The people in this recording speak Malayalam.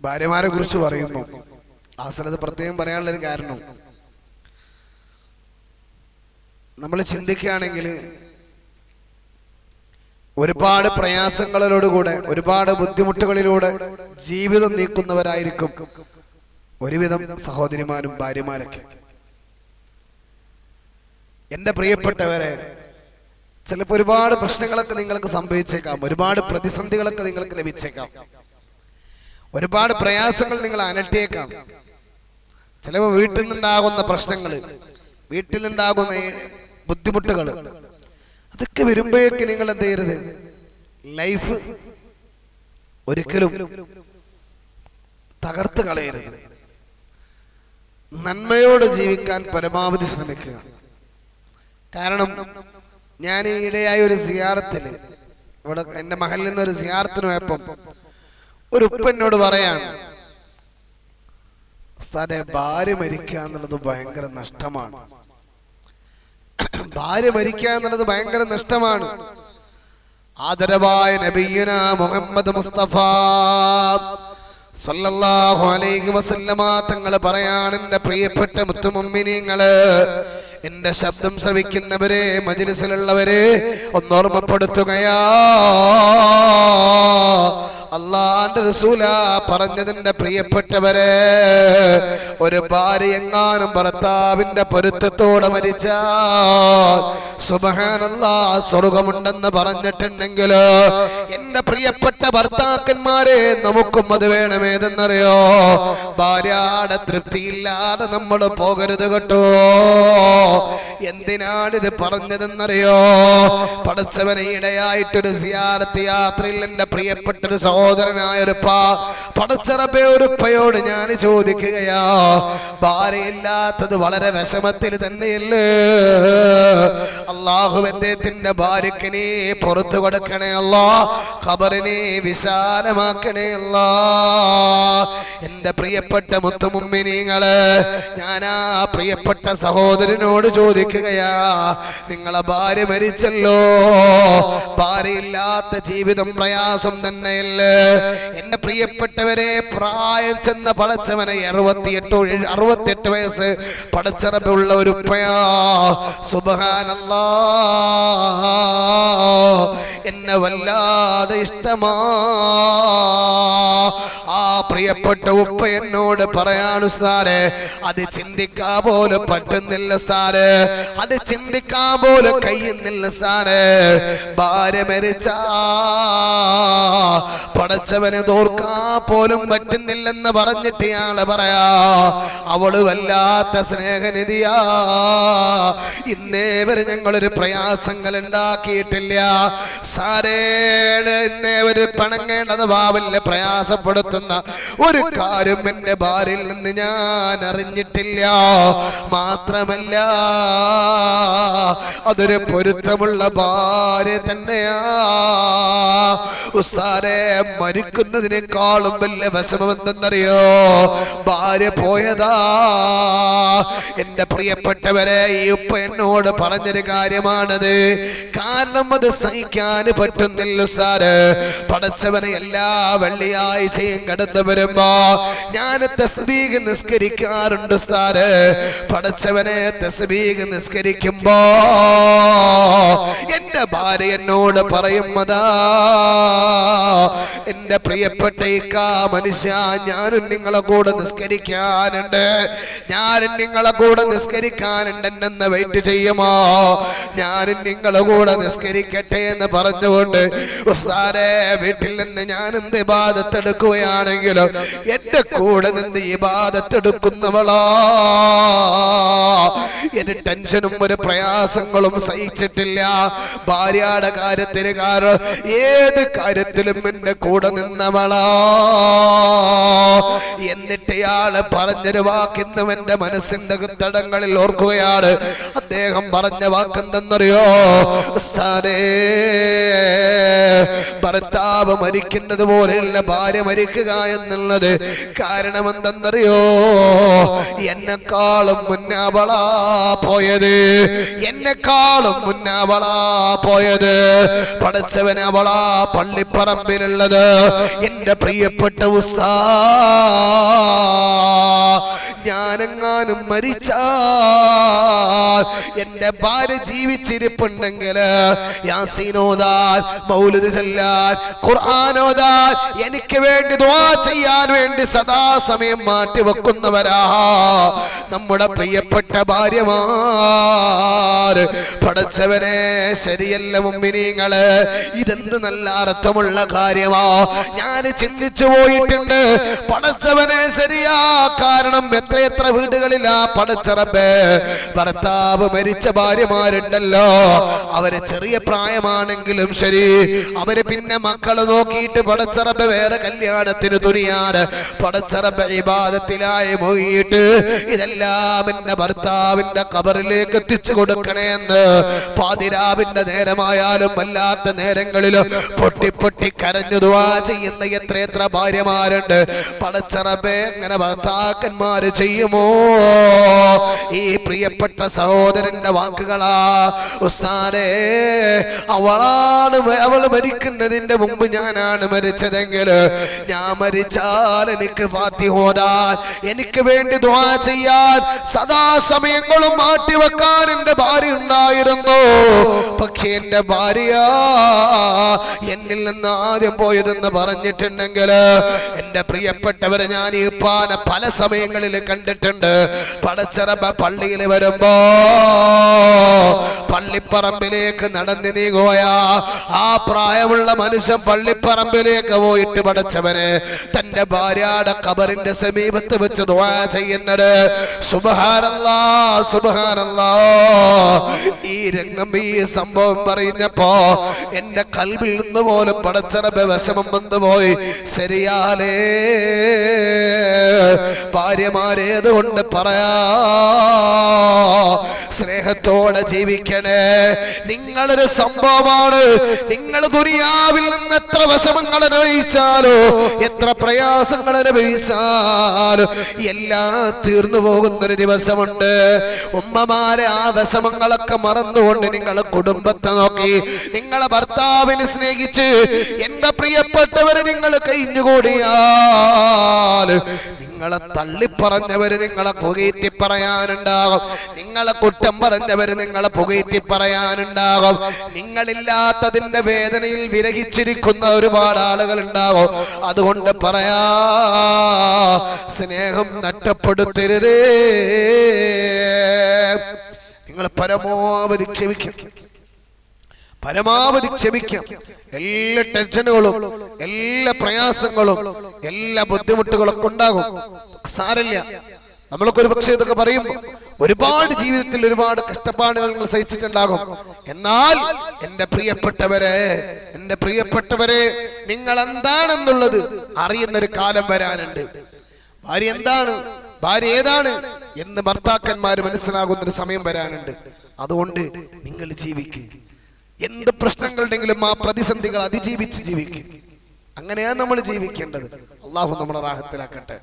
ഭാര്യമാരെ കുറിച്ച് പറയുമ്പോൾ ആ സ്ഥലത്ത് പ്രത്യേകം പറയാനുള്ള ഒരു കാരണം. നമ്മൾ ചിന്തിക്കുകയാണെങ്കിൽ ഒരുപാട് പ്രയാസങ്ങളിലൂടെ ഒരുപാട് ബുദ്ധിമുട്ടുകളിലൂടെ ജീവിതം നീക്കുന്നവരായിരിക്കും ഒരുവിധം സഹോദരിമാരും ഭാര്യമാരൊക്കെ. എന്റെ പ്രിയപ്പെട്ടവരെ ചിലപ്പോൾ ഒരുപാട് പ്രശ്നങ്ങളൊക്കെ നിങ്ങൾക്ക് സംഭവിച്ചേക്കാം ഒരുപാട് പ്രതിസന്ധികളൊക്കെ നിങ്ങൾക്ക് ലഭിച്ചേക്കാം. ഒരുപാട് പ്രയാസങ്ങൾ നിങ്ങൾ അനട്ടിയേക്കാം. ചിലപ്പോൾ വീട്ടിൽ നിന്നുണ്ടാകുന്ന പ്രശ്നങ്ങൾ വീട്ടിൽ നിന്നുണ്ടാകുന്ന ബുദ്ധിമുട്ടുകൾ അതൊക്കെ വരുമ്പോഴേക്ക് നിങ്ങൾ എന്ത് ചെയ്യരുത്? ലൈഫ് ഒരിക്കലും തകർത്ത് കളയരുത്. നന്മയോട് ജീവിക്കാൻ പരമാവധി ശ്രമിക്കുക. കാരണം ഞാൻ ഈ ഇടയായ ഒരു സിയാറത്തിൽ ഇവിടെ എന്റെ മഹലിൽ നിന്ന് ഒരു സിയാറത്തിന് പോയപ്പം ഒരു ഉപ്പനോട് പറയാണ് ഭാര്യ മരിക്കുക എന്നുള്ളത് ഭയങ്കര നഷ്ടമാണ്. ഭാര്യ മരിക്കുക എന്നുള്ളത് ഭയങ്കര നഷ്ടമാണ്. ആദരവായ നബീന മുഹമ്മദ് മുസ്തഫ സല്ലല്ലാഹു അലൈഹി വസല്ലമ പറയാണ് എന്റെ പ്രിയപ്പെട്ട മുത്തുമമ്മിനിങ്ങൾ എന്റെ ശബ്ദം ശ്രവിക്കുന്നവരെ മജിലിസിലുള്ളവരെ ഒന്നോർമ്മപ്പെടുത്തുകയാ അള്ളാന്റെ റസൂല പറഞ്ഞതിന്റെ പ്രിയപ്പെട്ടവരെ ഒരു ഭാര്യ എങ്ങാനും ഭർത്താവിന്റെ പൊരുത്തത്തോടെ മരിച്ച സുബഹാനല്ലാ സ്വർഗമുണ്ടെന്ന് പറഞ്ഞിട്ടുണ്ടെങ്കിൽ എന്റെ പ്രിയപ്പെട്ട ഭർത്താക്കന്മാരെ നമുക്കും അത് വേണമേതെന്നറിയോ? ഭാര്യയുടെ തൃപ്തിയില്ലാതെ നമ്മൾ പോകരുത് കേട്ടോ. എന്തിനാണിത് പറഞ്ഞതെന്നറിയോ? പടച്ചവനെ ഇടയായിട്ടൊരു സിയാരത്ത് യാത്രയിൽ എന്റെ പ്രിയപ്പെട്ടൊരു സഹോദരനായ ഒരു പാ ഒരു ഞാൻ ചോദിക്കുകയാ ഭാര്യയില്ലാത്തത് വളരെ വിഷമത്തിൽ തന്നെയല്ലേ? അള്ളാഹു അദ്ദേഹത്തിന്റെ പുറത്തു കൊടുക്കണേ അല്ലോ ഖബറിനെ വിശാലമാക്കണേ അല്ലോ. പ്രിയപ്പെട്ട പ്രിയപ്പെട്ട സഹോദരനോട് ചോദിക്കുകയാ നിങ്ങളെ ഭാര്യ മരിച്ചല്ലോ ഭാര്യയില്ലാത്ത ജീവിതം പ്രയാസം തന്നെയല്ലേ? എന്റെ പ്രിയപ്പെട്ടവരെ പ്രായം ചെന്ന പടച്ചവനെ അറുപത്തിയെട്ട് എട്ട് അറുപത്തിയെട്ട് വയസ്സ് പടച്ചറപ്പുള്ള ഒരു പ്രയാ സുബഹാനല്ലാ. എന്നെ വല്ലാതെ ഇഷ്ടമാ. ആ പ്രിയപ്പെട്ട ഉപ്പ എന്നോട് പറയാണ് സാറ് അത് ചിന്തിക്കാ പോലും പറ്റുന്നില്ല സാറ്. അത് ചിന്തിക്കാ പോലും കഴിയുന്നില്ല സാറ്. ഭാര്യ മരിച്ച. പടച്ചവനെ തോർക്കാ പോലും പറ്റുന്നില്ലെന്ന് പറഞ്ഞിട്ട് ഇയാൾ പറയാ അവൾ വല്ലാത്ത സ്നേഹനിധിയാ. ഇന്നേ വരെ ഞങ്ങളൊരു പ്രയാസങ്ങൾ ഉണ്ടാക്കിയിട്ടില്ല. സാരേ ഒരു പണങ്ങേണ്ടത് വാവല്ല പ്രയാസപ്പെടുത്തുന്ന ഒരു കാര്യം എന്റെ ഭാര്യയിൽ നിന്ന് ഞാൻ അറിഞ്ഞിട്ടില്ല. മാത്രമല്ല അതൊരു പൊരുത്തമുള്ള ഭാര്യ തന്നെയാ. ഉസാരെ മരിക്കുന്നതിനേക്കാളും വലിയ വിഷമമെന്തെന്നറിയോ? ഭാര്യ പോയതാ. എന്റെ പ്രിയപ്പെട്ടവരെ ഈ ഉപ്പ എന്നോട് പറഞ്ഞൊരു കാര്യമാണത്. കാരണം അത് സഹിക്കാൻ പറ്റുന്നില്ല സാറ്. പഠിച്ചവനെ എല്ലാ വെള്ളിയാഴ്ചയും കടന്നു വരുമ്പോ ഞാൻ തസ്ബീഗ് നിസ്കരിക്കാറുണ്ട് സാറ്. പഠിച്ചവനെ തസ്ബീഗ് നിസ്കരിക്കുമ്പോ എന്റെ ഭാര്യ എന്നോട് പറയുന്നതാ എന്റെ പ്രിയപ്പെട്ട ഇക്കാ മനുഷ്യ ഞാനും നിങ്ങളെ കൂടെ നിസ്കരിക്കാനുണ്ട്. ഞാനും നിങ്ങളെ കൂടെ നിസ്കരിക്കാനുണ്ട് എന്നെ വെയിറ്റ് ചെയ്യുമോ? ഞാനും നിങ്ങളെ കൂടെ നിസ്കരിക്കട്ടെ എന്ന് പറഞ്ഞുകൊണ്ട് വീട്ടിൽ നിന്ന് ഞാൻ എന്ത് ഇബാദത്തെടുക്കുകയാണെങ്കിലും എന്റെ കൂടെ നിന്ന് ഇബാദത്തെടുക്കുന്നവളാ. എന്റെ ടെൻഷനും ഒരു പ്രയാസങ്ങളും സഹിച്ചിട്ടില്ല. ഭാര്യയുടെ കാര്യത്തിന് കാരണം ഏത് കാര്യത്തിലും എന്റെ കൂടെ നിന്നവളോ. എന്നിട്ട് ഇയാൾ പറഞ്ഞൊരു വാക്കിന്നും എന്റെ മനസ്സിന്റെ തടങ്ങളിൽ ഓർക്കുകയാണ്. അദ്ദേഹം പറഞ്ഞ വാക്കെന്തെന്നറിയോ? ഉസ്താദേ ഭർത്താവ് മരിക്കുന്നത് പോലെയല്ല ഭാര്യ മരിക്കുക എന്നുള്ളത് കാരണം എന്തെന്നറിയോ എന്നെക്കാളും മുന്നാവളാ പോയത്. എന്നെക്കാളും മുന്നാവളാ പോയത്. പഠിച്ചവനവളാ പള്ളിപ്പറമ്പിലുള്ളത്. എന്റെ പ്രിയപ്പെട്ട ഉസ്താ ഞാനെങ്ങാനും മരിച്ചാൽ എന്റെ ഭാര്യ ജീവിച്ചിരിപ്പുണ്ടെങ്കിൽ മൗലുദ് എനിക്ക് വേണ്ടി ദുആ ചെയ്യാൻ വേണ്ടി സദാസമയം മാറ്റി വെക്കുന്നവരാ നമ്മുടെ പ്രിയപ്പെട്ട ഭാര്യമാര് പടച്ചവനെ ശരിയല്ല മുമ്പിനീങ്ങൾ ഇതെന്ത് നല്ല അർത്ഥമുള്ള കാര്യമാ. ഞാൻ ചിന്തിച്ചു പോയിട്ടുണ്ട് പടച്ചവനെ ശരിയാ. കാരണം എത്ര എത്ര വീടുകളിലാ പടച്ചറബ് ഭർത്താവ് മരിച്ച ഭാര്യമാരുണ്ടല്ലോ. അവർ ചെറിയ പ്രായമാണെങ്കിലും ശരി. അവർ പിന്നെ മക്കൾ നോക്കിയിട്ട് പടച്ചറബ് വേറെ കല്യാണത്തിന് തുനിയാണ്. പടച്ചറബ് വിവാദത്തിലായി പോയിട്ട് ഇതെല്ലാം എന്റെ ഭർത്താവിന്റെ കബറിലേക്ക് എത്തിച്ചു കൊടുക്കണേ എന്ന് പാതിരാവിന്റെ നേരമായാലും അല്ലാത്ത നേരങ്ങളിലും പൊട്ടി പൊട്ടി കരഞ്ഞു ചെയ്യുന്ന എത്ര എത്ര ഭാര്യമാരുണ്ട്. പടച്ചറബേ അങ്ങനെ ഭർത്താക്കന്മാര് ചെയ്യുമോ? ഈ പ്രിയപ്പെട്ട സഹോദരന്റെ വാക്കുകളാ. ഉസ്താദേ അവളാണ് അവൾ മരിക്കുന്നതിന്റെ മുമ്പ് ഞാനാണ് മരിച്ചതെങ്കിൽ ഞാൻ മരിച്ചാൽ എനിക്ക് ഫാത്തി ഹോരാൻ എനിക്ക് വേണ്ടി ദുആ ചെയ്യാൻ സദാസമയങ്ങളും മാറ്റിവെക്കാൻ എന്റെ ഭാര്യ ഉണ്ടായിരുന്നു. പക്ഷെ എന്റെ ഭാര്യ എന്നിൽ നിന്ന് ആദ്യം പോയതെന്ന് പറഞ്ഞിട്ടുണ്ടെങ്കിൽ എന്റെ പ്രിയപ്പെട്ടവരെ ഞാൻ ഈ പാന പല സമയങ്ങളിൽ കണ്ടിട്ടുണ്ട്. പടച്ചിറമ്പ പള്ളിയിൽ വരുമ്പോ പള്ളിപ്പറമ്പിലേക്ക് നടന്നു നീങ്ങുകയാ. ആ പ്രായമുള്ള മനുഷ്യൻ പള്ളിപ്പറമ്പിലേക്ക് പോയിട്ട് പടച്ചവന് തന്റെ ഭാര്യയുടെ കബറിന്റെ സമീപത്ത് വെച്ച് ദുആ ചെയ്യുന്നത്. സുബഹാനല്ലാ സുബഹാനല്ലാ. ഈ രംഗം ഈ സംഭവം പറയുന്നപ്പോ എന്റെ കൽവിൽ നിന്ന് പോലും പടച്ചറബ് വിഷമം വന്നു പോയി ശരിയാലേ ഭാര്യമാരേതുകൊണ്ട് പറയാ സ്നേഹത്തോടെ ജീവിക്കണേ. നിങ്ങളൊരു സംഭവമാണ്. നിങ്ങൾ ദുനിയാവിൽ നിന്ന് എത്ര വിഷമങ്ങൾ അനുഭവിച്ചാലോ എത്ര പ്രയാസങ്ങൾ അനുഭവിച്ചാലോ എല്ലാം തീർന്നു പോകുന്നൊരു ദിവസമുണ്ട്. ഉമ്മമാരെ ആ വിഷമങ്ങളൊക്കെ മറന്നുകൊണ്ട് നിങ്ങൾ കുടുംബത്തെ നോക്കി നിങ്ങളെ ഭർത്താവിനെ സ്നേഹിച്ച് എന്റെ പ്രിയപ്പെട്ടവരെ നിങ്ങൾ കഴിഞ്ഞുകൂടിയാൽ നിങ്ങളെ തള്ളിപ്പറഞ്ഞവര് നിങ്ങളെ പുകയത്തി പറയാനുണ്ടാകും നിങ്ങളെ കുറ്റം പറഞ്ഞവര് നിങ്ങളെ പുകയത്തി പറയാനുണ്ടാകും നിങ്ങളില്ലാത്തതിന്റെ വേദനയിൽ വിരഹിച്ചിരിക്കുന്ന ഒരുപാട് ആളുകൾ ഉണ്ടാകും അതുകൊണ്ട് പറയാ സ്നേഹം നഷ്ടപ്പെടുത്തരുതേ. നിങ്ങൾ പരമാവധി ക്ഷമിക്കും പരമാവധി ക്ഷമിക്കാം. എല്ലാ ടെൻഷനുകളും എല്ലാ പ്രയാസങ്ങളും എല്ലാ ബുദ്ധിമുട്ടുകളൊക്കെ ഉണ്ടാകും. സാരല്ല നമ്മളൊക്കെ ഒരു പക്ഷേ ഇതൊക്കെ പറയുമ്പോൾ ഒരുപാട് ജീവിതത്തിൽ ഒരുപാട് കഷ്ടപ്പാടുകൾ നിങ്ങൾ സഹിച്ചിട്ടുണ്ടാകും. എന്നാൽ എന്റെ പ്രിയപ്പെട്ടവരെ എന്റെ പ്രിയപ്പെട്ടവരെ നിങ്ങൾ എന്താണെന്നുള്ളത് അറിയുന്നൊരു കാലം വരാനുണ്ട്. ഭാര്യ എന്താണ്? ഭാര്യ ഏതാണ്? എന്ന് ഭർത്താക്കന്മാർ മനസ്സിലാകുന്നൊരു സമയം വരാനുണ്ട്. അതുകൊണ്ട് നിങ്ങൾ ജീവിക്കുക എന്ത് പ്രശ്നങ്ങളുണ്ടെങ്കിലും ആ പ്രതിസന്ധികൾ അതിജീവിച്ച് ജീവിക്കും. അങ്ങനെയാണ് നമ്മൾ ജീവിക്കേണ്ടത്. അള്ളാഹു നമ്മളെ റാഹത്തിലാക്കട്ടെ.